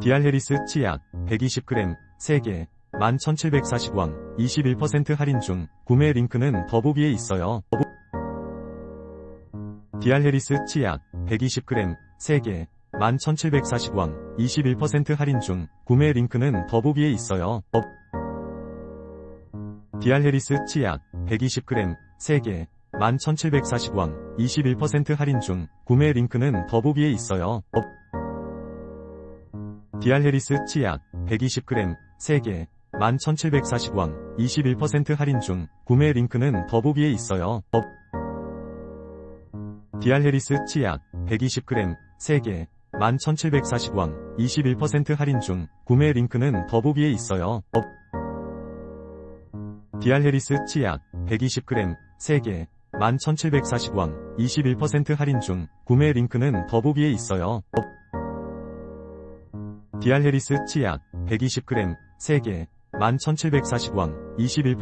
디알헤리스 치약 120g 3개 11,740원 21% 할인 중 구매 링크는 더보기에 있어요. 더보... 디알헤리스 치약 120g 3개 11,740원 21% 할인 중 구매 링크는 더보기에 있어요. 더... 디알헤리스 치약 120g 3개 11,740원 21% 할인 중 구매 링크는 더보기에 있어요. 더... 디알헤리스 치약 120g 3개 11,740원 21% 할인 중 구매 링크는 더보기에 있어요. 더... 디알헤리스 치약 120g 3개 11,740원 21% 할인 중 구매 링크는 더보기에 있어요. 더... 디알헤리스 치약 120g 3개 11,740원 21% 할인 중 구매 링크는 더보기에 있어요. 더... 디알헤리스 치약 120g 3개 11,740원 21%